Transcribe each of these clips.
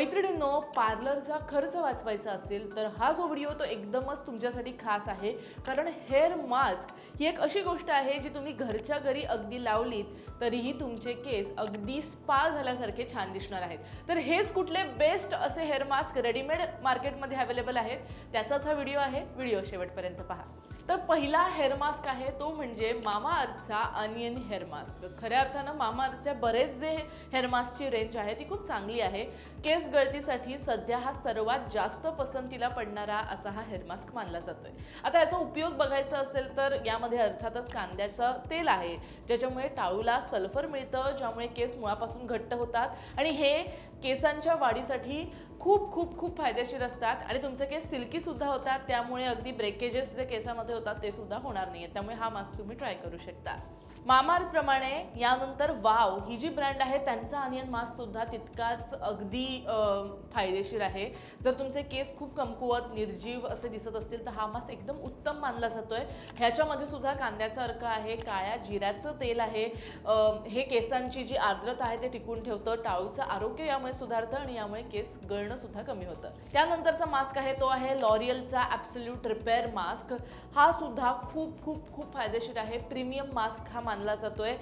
मैत्रिणींनो पार्लरचा खर्च वाचवायचा असेल तर हा जो व्हिडिओ तो एकदमच तुमच्यासाठी खास आहे. कारण हेअर मास्क ही एक अशी गोष्ट आहे जी तुम्ही घरच्या घरी अगदी लावलीत तरीही तुमचे केस अगदी स्पा झाल्यासारखे छान दिसणार आहेत. तर हेच कुठले बेस्ट असे हेअर मास्क रेडीमेड मार्केटमध्ये अवेलेबल आहेत? त्याचाच हा व्हिडिओ आहे. व्हिडिओ शेवटपर्यंत पहा. तर पहिला हेअर मास्क आहे तो म्हणजे मामा अर्थचा अनियन हेअर मास्क. खऱ्या अर्थानं मामा अर्थचे बरेच जे हेअर मास्कची रेंज आहे ती खूप चांगली आहे. केस गळतीसाठी सध्या हा सर्वात जास्त पसंतीला पडणारा असा हा हेअर मास्क मानला जातोय. आता याचा उपयोग बघायचा असेल तर यामध्ये अर्थातच कांद्याचं तेल आहे ज्याच्यामुळे टाळूला सल्फर मिळतं ज्यामुळे केस मुळापासून घट्ट होतात आणि हे केसांच्या वाढीसाठी खूप खूप खूप फायदेशीर असतात आणि तुमचे केस सिल्की सुद्धा होतात त्यामुळे अगदी ब्रेकेजेस जे केसामध्ये होतात ते सुद्धा होणार नाही त्यामुळे हा मास्क तुम्ही ट्राय करू शकता. मामार्थ प्रमाणे यानंतर वाव ही जी ब्रँड आहे त्यांचा अनियन मास्क सुद्धा तितकाच अगदी फायदेशीर आहे. जर तुमचे केस खूप कमकुवत निर्जीव असे दिसत असतील तर हा मास्क एकदम उत्तम मानला जातो आहे ह्याच्यामध्ये सुद्धा कांद्याचा अर्क आहे काळ्या जिऱ्याचं तेल आहे. हे केसांची जी आर्द्रता आहे ते टिकून ठेवतं. टाळूचं आरोग्य यामुळे सुधारतं आणि यामुळे केस गळणं सुद्धा कमी होतं. त्यानंतरचा मास्क आहे तो आहे लॉरियलचा ॲप्सल्यूट रिपेअर मास्क हा सुद्धा खूप खूप खूप फायदेशीर आहे. प्रीमियम मास्क हा मानला जातोय.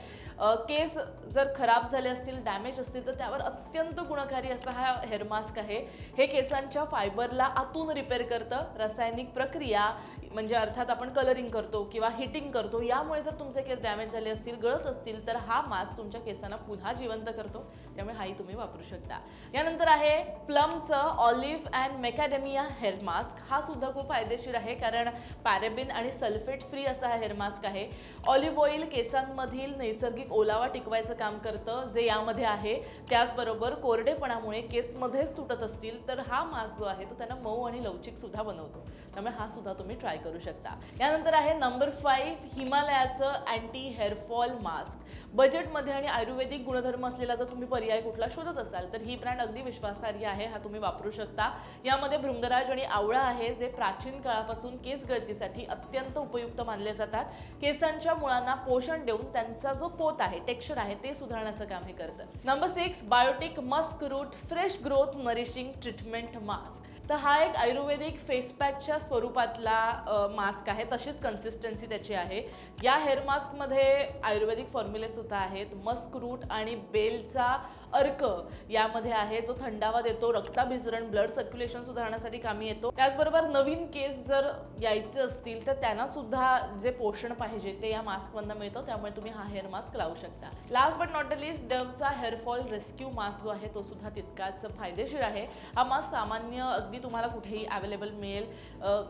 केस जर खराब झाले असतील डॅमेज असतील तर त्यावर अत्यंत गुणकारी असा हा हेअर मास्क आहे. हे केसांच्या फायबरला आतून रिपेअर करतं. रासायनिक प्रक्रिया म्हणजे अर्थात आपण कलरिंग करतो किंवा हिटिंग करतो यामुळे जर तुमचे केस डॅमेज झाले असतील गळत असतील तर हा मास्क तुमच्या केसांना पुन्हा जिवंत करतो. त्यामुळे हाही तुम्ही वापरू शकता. यानंतर आहे प्लमचं olive and macadamia hair mask हा सुद्धा खूप फायदेशीर आहे कारण पॅरेबिन आणि सल्फेट फ्री असा हा हेअर मास्क आहे. ऑलिव्ह ऑइल केसांमधील नैसर्गिक ओलावा टिकवायचं काम करतं जे यामध्ये आहे त्याचबरोबर कोरडेपणामुळे केसमध्येच तुटत असतील तर हा मास्क जो आहे तो त्यांना मऊ आणि लवचिक सुद्धा बनवतो. त्यामुळे हा सुद्धा तुम्ही ट्राय करू शकता. यानंतर आहे नंबर फाईव्ह हिमालयाचं अँटी हेअरफॉल मास्क बजेटमध्ये आणि आयुर्वेदिक गुणधर्म असलेला जर तुम्ही पर्याय कुठला शोधत असाल तर ही ब्रँड अगदी विश्वासार्ह आहे हा तुम्ही वापरू शकता. यामध्ये भृंगराज आणि आवळा आहे जे प्राचीन काळापासून केस गळतीसाठी अत्यंत उपयुक्त मानले जातात. केसांच्या मुळांना पोषण देऊन त्यांचा जो पोत आहे टेक्स्चर आहे ते सुधारण्याचं काम हे करतं. Number six Biotique musk root fresh growth nourishing treatment mask तर हा एक आयुर्वेदिक फेस पॅकच्या स्वरूपातला मास्क आहे. तशीच कन्सिस्टन्सी त्याची आहे. या हेअर मास्कमध्ये आयुर्वेदिक फॉर्म्युले सुद्धा आहेत. मस्क रूट आणि बेलचा अर्क यामध्ये आहे. जो थंडावा देतो रक्ताभिसरण ब्लड सर्क्युलेशन सुधारण्यासाठी कामी येतो. त्याचबरोबर नवीन केस जर यायचे असतील तर त्यांना सुद्धा जे पोषण पाहिजे ते या मास्कमधनं मिळतं. त्यामुळे त्यामुळे तुम्ही हा हेअर मास्क लावू शकता. Last but not the list डवचा hair fall rescue mask जो आहे तो सुद्धा तितकाच फायदेशीर आहे. हा मास्क सामान्य अगदी तुम्हाला कुठेही अवेलेबल मिळेल.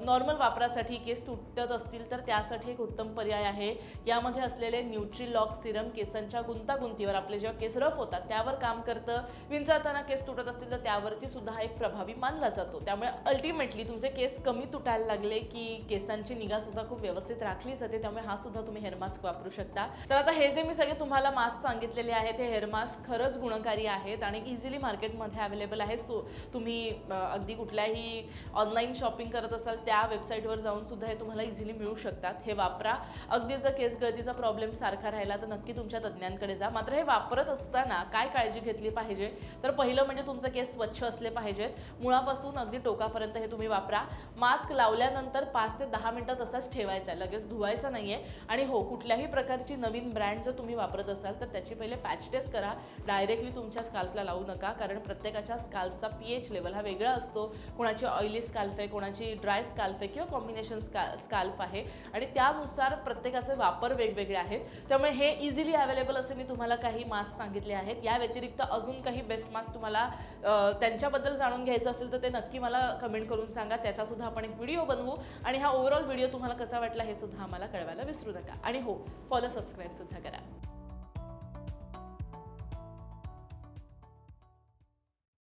नॉर्मल वापरासाठी केस तुटत असतील तर त्यासाठी एक उत्तम पर्याय आहे. यामध्ये असलेले न्यूट्रीलॉक सिरम केसांच्या गुंतागुंतीवर आपले जेव्हा केस रफ होतात त्यावर काम करतं. विंचरताना केस तुटत असतील तर त्यावरती सुद्धा हा एक प्रभावी मानला जातो. त्यामुळे अल्टिमेटली तुमचे केस कमी तुटायला लागले की केसांची निगा सुद्धा खूप व्यवस्थित राखली जाते. त्यामुळे हा सुद्धा तुम्ही हेअर मास्क वापरू शकता. तर आता हे जे मी सगळे तुम्हाला मास्क सांगितलेले आहेत हे हेअर मास्क खरंच गुणकारी आहेत आणि इझिली मार्केटमध्ये अवेलेबल आहेत. सो तुम्ही अगदी कुठल्याही ऑनलाईन शॉपिंग करत असाल त्या वेबसाईटवर जाऊन सुद्धा हे तुम्हाला इझिली मिळू शकतात. हे वापरा. अगदी जर केस गळतीचा प्रॉब्लेम सारखा राहिला तर नक्की तुमच्या तज्ज्ञांकडे जा. मात्र हे वापरत असताना काय काळजी घेतली पाहिजे? तर पहिलं म्हणजे तुमचे केस स्वच्छ असले पाहिजेत मुळापासून अगदी टोकापर्यंत हे तुम्ही वापरा. मास्क लावल्यानंतर पाच ते दहा मिनटं तसाच ठेवायचा. आहे लगेच धुवायचा आहे आणि हो कुठल्याही प्रकारची नवीन ब्रँड जर तुम्ही वापरत असाल तर त्याची पहिले पॅच टेस्ट करा. डायरेक्टली तुमच्या स्काल्फला लावू नका कारण प्रत्येकाच्या स्काल्फचा पी एच लेवल हा वेगळा असतो. कोणाची ऑइली स्काल्फ आहे कोणाची ड्राय स्काल्फ आहे किंवा कॉम्बिनेशन स्का स्काल्फ आहे. आणि त्यानुसार प्रत्येकाचे वापर वेगवेगळे आहेत. त्यामुळे हे इझिली अवेलेबल असे मी तुम्हाला काही मास्क सांगितले आहेत. या व्यतिरिक्त अजून काही बेस्ट मास्क तुम्हाला त्यांच्याबद्दल जाणून घ्यायचं असेल तर ते नक्की मला कमेंट करून सांगा. त्याचासुद्धा आपण एक व्हिडिओ बनवू. आणि हा ओव्हरऑल व्हिडिओ तुम्हाला कसा वाटला हे सुद्धा आम्हाला कळवायला विसरू नका. आणि हो फॉलो सबस्क्राईब सुद्धा करा